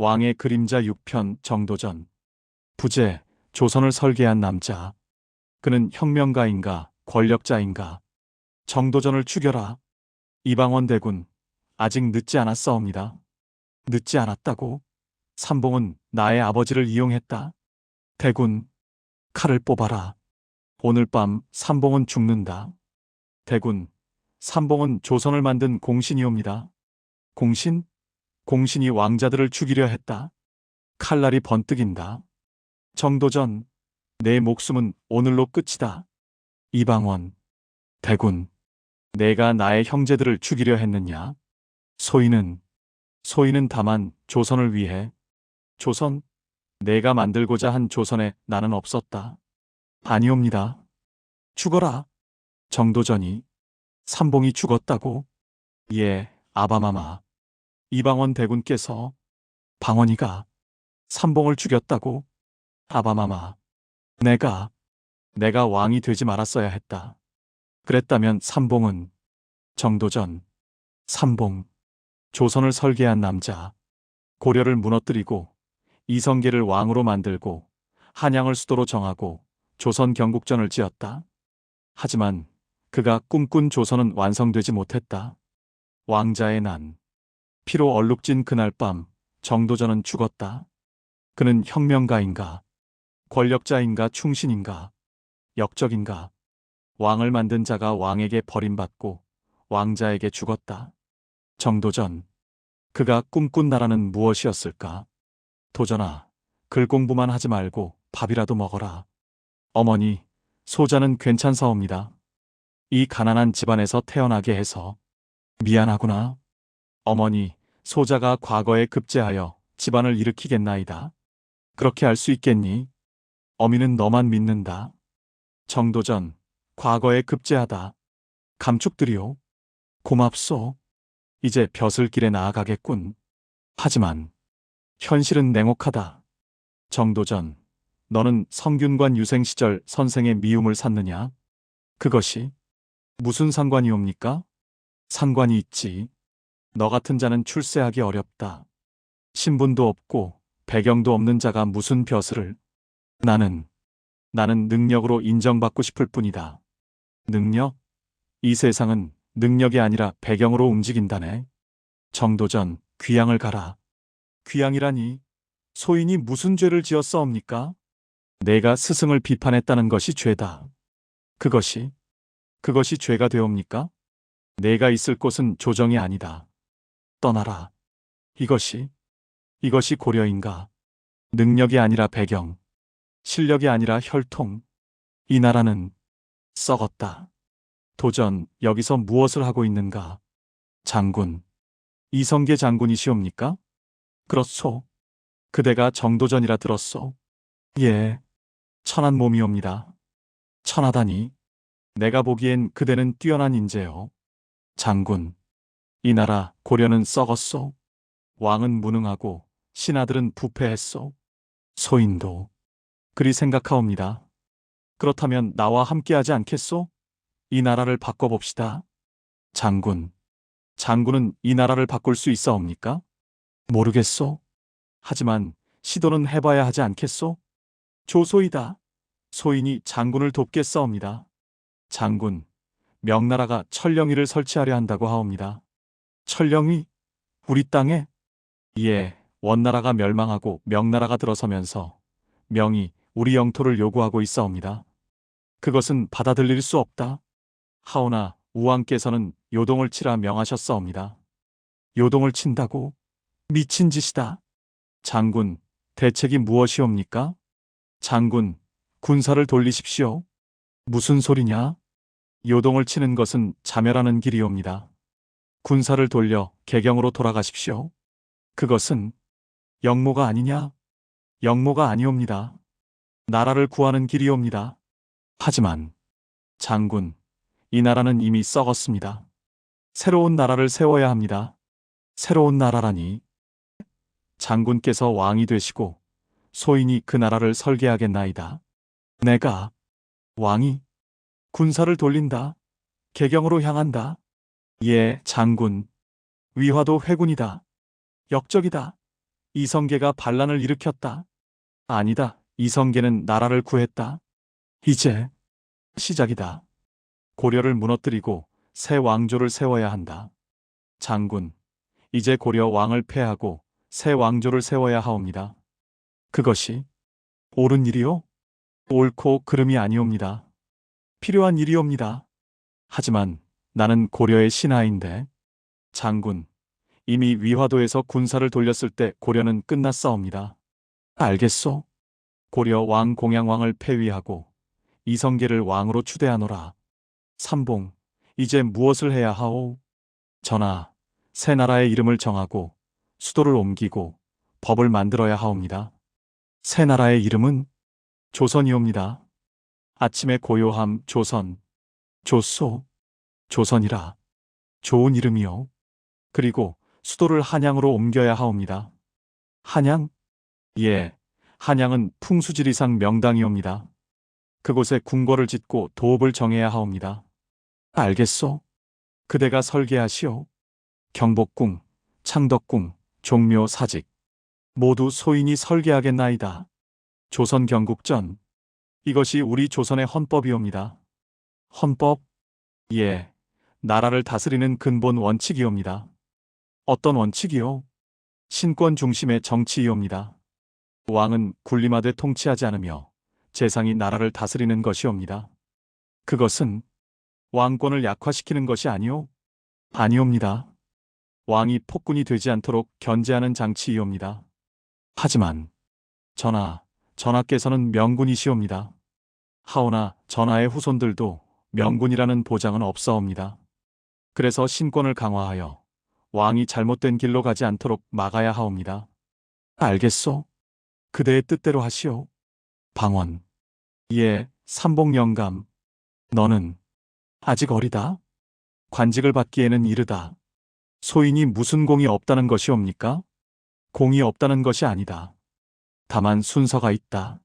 왕의 그림자 6편 정도전. 부제, 조선을 설계한 남자. 그는 혁명가인가, 권력자인가. 정도전을 죽여라. 이방원 대군, 아직 늦지 않았사옵니다. 늦지 않았다고? 삼봉은 나의 아버지를 이용했다. 대군, 칼을 뽑아라. 오늘 밤 삼봉은 죽는다. 대군, 삼봉은 조선을 만든 공신이옵니다. 공신? 공신이 왕자들을 죽이려 했다. 칼날이 번뜩인다. 정도전, 내 목숨은 오늘로 끝이다. 이방원, 대군, 내가 나의 형제들을 죽이려 했느냐? 소인은, 소인은 다만 조선을 위해, 조선, 내가 만들고자 한 조선에 나는 없었다. 아니옵니다. 죽어라. 정도전이, 삼봉이 죽었다고? 예, 아바마마. 이방원 대군께서, 방원이가, 삼봉을 죽였다고? 아바마마. 내가, 내가 왕이 되지 말았어야 했다. 그랬다면 삼봉은, 정도전, 삼봉, 조선을 설계한 남자, 고려를 무너뜨리고, 이성계를 왕으로 만들고, 한양을 수도로 정하고, 조선 경국전을 지었다. 하지만 그가 꿈꾼 조선은 완성되지 못했다. 왕자의 난. 피로 얼룩진 그날 밤 정도전은 죽었다. 그는 혁명가인가, 권력자인가 충신인가, 역적인가, 왕을 만든 자가 왕에게 버림받고 왕자에게 죽었다. 정도전. 그가 꿈꾼 나라는 무엇이었을까? 도전아, 글 공부만 하지 말고 밥이라도 먹어라. 어머니, 소자는 괜찮사옵니다. 이 가난한 집안에서 태어나게 해서 미안하구나. 어머니, 소자가 과거에 급제하여 집안을 일으키겠나이다. 그렇게 할수 있겠니? 어미는 너만 믿는다. 정도전, 과거에 급제하다. 감축드리오. 고맙소. 이제 벼슬 길에 나아가겠군. 하지만 현실은 냉혹하다. 정도전, 너는 성균관 유생 시절 선생의 미움을 샀느냐? 그것이 무슨 상관이옵니까? 상관이 있지. 너 같은 자는 출세하기 어렵다. 신분도 없고 배경도 없는 자가 무슨 벼슬을. 나는, 나는 능력으로 인정받고 싶을 뿐이다. 능력? 이 세상은 능력이 아니라 배경으로 움직인다네. 정도전, 귀양을 가라. 귀양이라니, 소인이 무슨 죄를 지었사옵니까? 내가 스승을 비판했다는 것이 죄다. 그것이, 그것이 죄가 되옵니까? 내가 있을 곳은 조정이 아니다. 떠나라. 이것이, 이것이 고려인가? 능력이 아니라 배경, 실력이 아니라 혈통. 이 나라는 썩었다. 도전, 여기서 무엇을 하고 있는가? 장군. 이성계 장군이시옵니까? 그렇소. 그대가 정도전이라 들었소. 예. 천한 몸이옵니다. 천하다니. 내가 보기엔 그대는 뛰어난 인재요. 장군. 이 나라 고려는 썩었소. 왕은 무능하고 신하들은 부패했소. 소인도 그리 생각하옵니다. 그렇다면 나와 함께하지 않겠소? 이 나라를 바꿔봅시다. 장군. 장군은 이 나라를 바꿀 수 있사옵니까? 모르겠소. 하지만 시도는 해봐야 하지 않겠소? 조소이다. 소인이 장군을 돕겠사옵니다. 장군, 명나라가 철령이를 설치하려 한다고 하옵니다. 철령이? 우리 땅에? 예, 원나라가 멸망하고 명나라가 들어서면서 명이 우리 영토를 요구하고 있사옵니다. 그것은 받아들일 수 없다. 하오나 우왕께서는 요동을 치라 명하셨사옵니다. 요동을 친다고? 미친 짓이다. 장군, 대책이 무엇이옵니까? 장군, 군사를 돌리십시오. 무슨 소리냐? 요동을 치는 것은 자멸하는 길이옵니다. 군사를 돌려 개경으로 돌아가십시오. 그것은 영모가 아니냐? 영모가 아니옵니다. 나라를 구하는 길이옵니다. 하지만 장군, 이 나라는 이미 썩었습니다. 새로운 나라를 세워야 합니다. 새로운 나라라니. 장군께서 왕이 되시고 소인이 그 나라를 설계하겠나이다. 내가 왕이 군사를 돌린다. 개경으로 향한다. 예, 장군. 위화도 회군이다. 역적이다. 이성계가 반란을 일으켰다. 아니다. 이성계는 나라를 구했다. 이제 시작이다. 고려를 무너뜨리고 새 왕조를 세워야 한다. 장군, 이제 고려 왕을 패하고 새 왕조를 세워야 하옵니다. 그것이 옳은 일이요? 옳고 그름이 아니옵니다. 필요한 일이옵니다. 하지만 나는 고려의 신하인데 장군, 이미 위화도에서 군사를 돌렸을 때 고려는 끝났사옵니다. 알겠소? 고려 왕 공양왕을 폐위하고 이성계를 왕으로 추대하노라. 삼봉, 이제 무엇을 해야 하오? 전하, 새 나라의 이름을 정하고 수도를 옮기고 법을 만들어야 하옵니다. 새 나라의 이름은 조선이옵니다. 아침에 고요함 조선, 조소, 조선이라. 좋은 이름이요. 그리고 수도를 한양으로 옮겨야 하옵니다. 한양? 예, 한양은 풍수지리상 명당이옵니다. 그곳에 궁궐을 짓고 도읍을 정해야 하옵니다. 알겠소? 그대가 설계하시오. 경복궁, 창덕궁, 종묘 사직. 모두 소인이 설계하겠나이다. 조선 경국전. 이것이 우리 조선의 헌법이옵니다. 헌법? 예, 나라를 다스리는 근본 원칙이옵니다. 어떤 원칙이요? 신권 중심의 정치이옵니다. 왕은 군림하되 통치하지 않으며 재상이 나라를 다스리는 것이옵니다. 그것은 왕권을 약화시키는 것이 아니오? 아니옵니다. 왕이 폭군이 되지 않도록 견제하는 장치이옵니다. 하지만 전하, 전하께서는 명군이시옵니다. 하오나 전하의 후손들도 명군이라는 보장은 없사옵니다. 그래서 신권을 강화하여 왕이 잘못된 길로 가지 않도록 막아야 하옵니다. 알겠소? 그대의 뜻대로 하시오. 방원. 예, 삼봉 영감. 너는 아직 어리다. 관직을 받기에는 이르다. 소인이 무슨 공이 없다는 것이옵니까? 공이 없다는 것이 아니다. 다만 순서가 있다.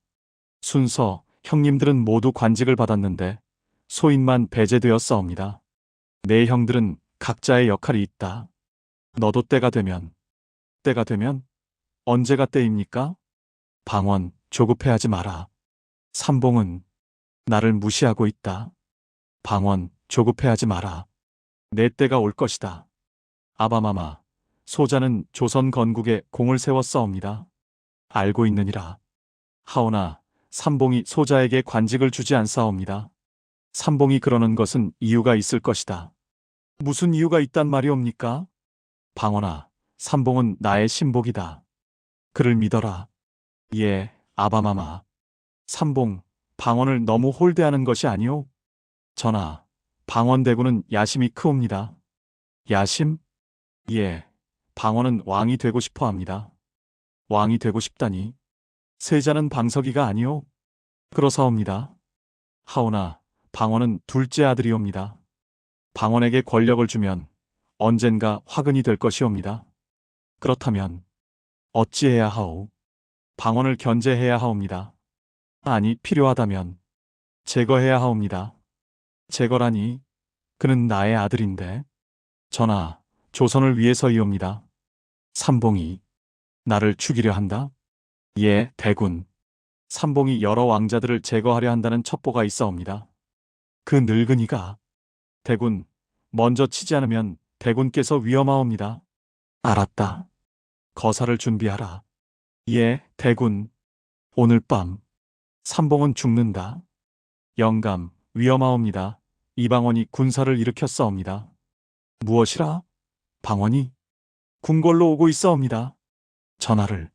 순서, 형님들은 모두 관직을 받았는데 소인만 배제되었사옵니다. 내 형들은 각자의 역할이 있다. 너도 때가 되면, 때가 되면 언제가 때입니까? 방원, 조급해하지 마라. 삼봉은 나를 무시하고 있다. 방원, 조급해하지 마라. 내 때가 올 것이다. 아바마마, 소자는 조선 건국에 공을 세웠사옵니다. 알고 있느니라. 하오나 삼봉이 소자에게 관직을 주지 않사옵니다. 삼봉이 그러는 것은 이유가 있을 것이다. 무슨 이유가 있단 말이옵니까? 방원아, 삼봉은 나의 신복이다. 그를 믿어라. 예, 아바마마. 삼봉, 방언을 너무 홀대하는 것이 아니오? 전하, 방언대구는 야심이 크옵니다. 야심? 예, 방언은 왕이 되고 싶어 합니다. 왕이 되고 싶다니. 세자는 방석이가 아니오? 그러사옵니다. 하오나, 방언은 둘째 아들이옵니다. 방언에게 권력을 주면 언젠가 화근이 될 것이옵니다. 그렇다면 어찌해야 하오? 방언을 견제해야 하옵니다. 아니, 필요하다면 제거해야 하옵니다. 제거라니, 그는 나의 아들인데. 전하, 조선을 위해서이옵니다. 삼봉이 나를 죽이려 한다? 예, 대군. 삼봉이 여러 왕자들을 제거하려 한다는 첩보가 있어옵니다. 그 늙은이가 대군 먼저 치지 않으면 대군께서 위험하옵니다. 알았다. 거사를 준비하라. 예, 대군. 오늘 밤 삼봉은 죽는다. 영감, 위험하옵니다. 이방원이 군사를 일으켰사옵니다. 무엇이라? 방원이 궁궐로 오고 있사옵니다. 전하를,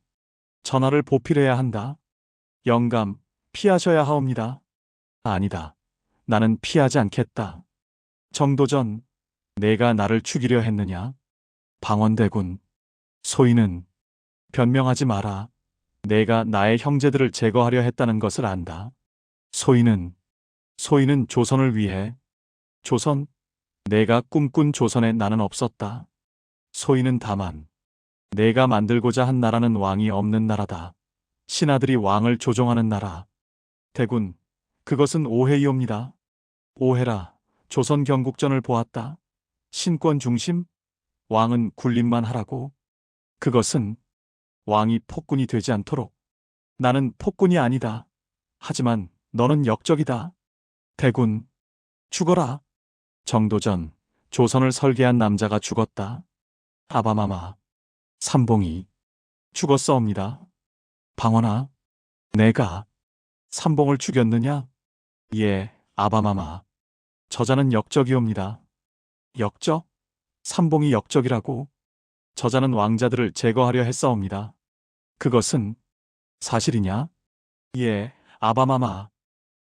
전하를 보필해야 한다. 영감, 피하셔야 하옵니다. 아니다. 나는 피하지 않겠다. 정도전, 내가 나를 죽이려 했느냐? 방원대군, 소인은 변명하지 마라. 내가 나의 형제들을 제거하려 했다는 것을 안다. 소인은, 소인은 조선을 위해, 조선, 내가 꿈꾼 조선에 나는 없었다. 소인은 다만, 내가 만들고자 한 나라는 왕이 없는 나라다. 신하들이 왕을 조종하는 나라. 대군, 그것은 오해이옵니다. 오해라. 조선 경국전을 보았다. 신권 중심? 왕은 군림만 하라고? 그것은 왕이 폭군이 되지 않도록. 나는 폭군이 아니다. 하지만 너는 역적이다. 대군, 죽어라. 정도전, 조선을 설계한 남자가 죽었다. 아바마마, 삼봉이, 죽었사옵니다. 방원아, 내가 삼봉을 죽였느냐? 예, 아바마마. 저자는 역적이옵니다. 역적? 삼봉이 역적이라고? 저자는 왕자들을 제거하려 했사옵니다. 그것은 사실이냐? 예, 아바마마.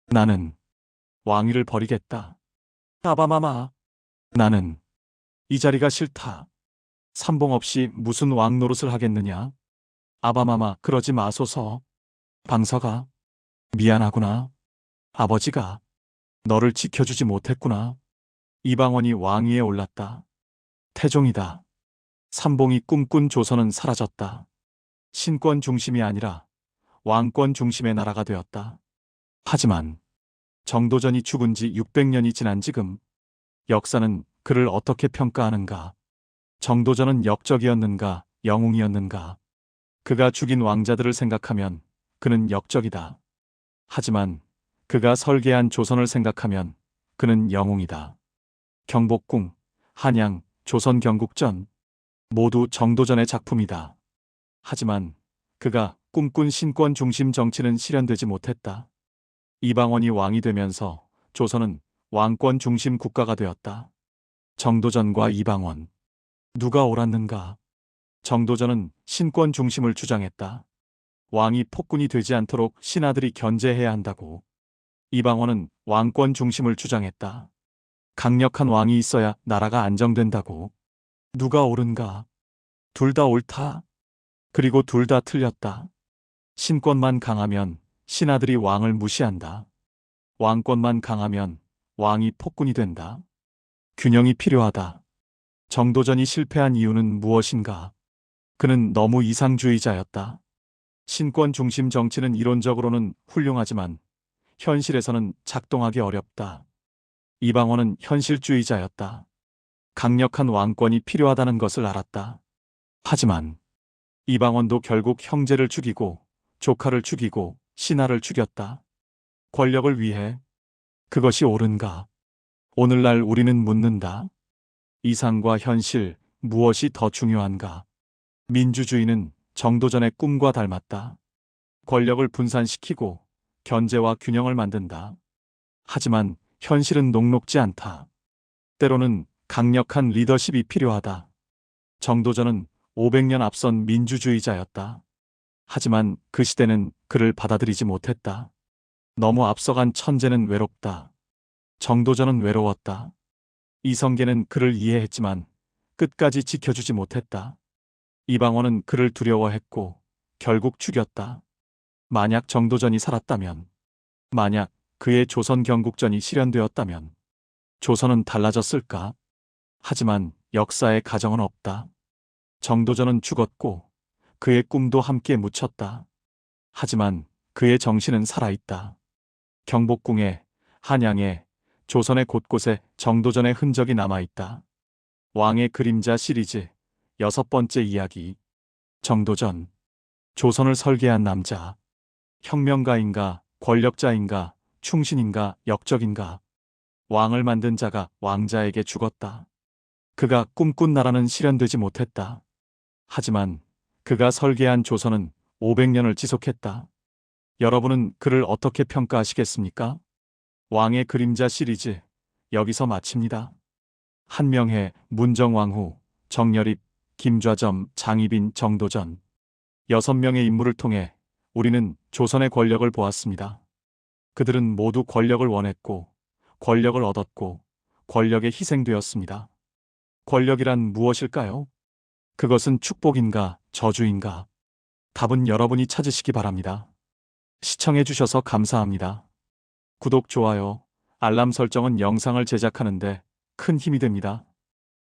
나는 왕위를 버리겠다. 아바마마. 나는 이 자리가 싫다. 삼봉 없이 무슨 왕 노릇을 하겠느냐? 아바마마, 그러지 마소서. 방서가 미안하구나. 아버지가 너를 지켜주지 못했구나. 이방원이 왕위에 올랐다. 태종이다. 삼봉이 꿈꾼 조선은 사라졌다. 신권 중심이 아니라 왕권 중심의 나라가 되었다. 하지만 정도전이 죽은 지 600년이 지난 지금 역사는 그를 어떻게 평가하는가? 정도전은 역적이었는가, 영웅이었는가? 그가 죽인 왕자들을 생각하면 그는 역적이다. 하지만 그가 설계한 조선을 생각하면 그는 영웅이다. 경복궁, 한양, 조선 경국전 모두 정도전의 작품이다. 하지만 그가 꿈꾼 신권 중심 정치는 실현되지 못했다. 이방원이 왕이 되면서 조선은 왕권 중심 국가가 되었다. 정도전과 이방원. 누가 옳았는가? 정도전은 신권 중심을 주장했다. 왕이 폭군이 되지 않도록 신하들이 견제해야 한다고. 이방원은 왕권 중심을 주장했다. 강력한 왕이 있어야 나라가 안정된다고. 누가 옳은가? 둘 다 옳다. 그리고 둘 다 틀렸다. 신권만 강하면 신하들이 왕을 무시한다. 왕권만 강하면 왕이 폭군이 된다. 균형이 필요하다. 정도전이 실패한 이유는 무엇인가? 그는 너무 이상주의자였다. 신권 중심 정치는 이론적으로는 훌륭하지만 현실에서는 작동하기 어렵다. 이방원은 현실주의자였다. 강력한 왕권이 필요하다는 것을 알았다. 하지만 이방원도 결국 형제를 죽이고 조카를 죽이고 신하를 죽였다. 권력을 위해 그것이 옳은가? 오늘날 우리는 묻는다. 이상과 현실 무엇이 더 중요한가? 민주주의는 정도전의 꿈과 닮았다. 권력을 분산시키고 견제와 균형을 만든다. 하지만 현실은 녹록지 않다. 때로는 강력한 리더십이 필요하다. 정도전은 500년 앞선 민주주의자였다. 하지만 그 시대는 그를 받아들이지 못했다. 너무 앞서간 천재는 외롭다. 정도전은 외로웠다. 이성계는 그를 이해했지만 끝까지 지켜주지 못했다. 이방원은 그를 두려워했고 결국 죽였다. 만약 정도전이 살았다면, 만약 그의 조선 경국전이 실현되었다면 조선은 달라졌을까? 하지만 역사의 가정은 없다. 정도전은 죽었고 그의 꿈도 함께 묻혔다. 하지만 그의 정신은 살아있다. 경복궁에, 한양에, 조선의 곳곳에 정도전의 흔적이 남아있다. 왕의 그림자 시리즈 여섯 번째 이야기 정도전 조선을 설계한 남자 혁명가인가 권력자인가 충신인가 역적인가 왕을 만든 자가 왕자에게 죽었다. 그가 꿈꾼 나라는 실현되지 못했다. 하지만 그가 설계한 조선은 500년을 지속했다. 여러분은 그를 어떻게 평가하시겠습니까? 왕의 그림자 시리즈 여기서 마칩니다. 한명회, 문정왕후, 정열입, 김좌점, 장희빈, 정도전 여섯 명의 인물을 통해 우리는 조선의 권력을 보았습니다. 그들은 모두 권력을 원했고 권력을 얻었고 권력에 희생되었습니다. 권력이란 무엇일까요? 그것은 축복인가 저주인가? 답은 여러분이 찾으시기 바랍니다. 시청해주셔서 감사합니다. 구독, 좋아요, 알람 설정은 영상을 제작하는데 큰 힘이 됩니다.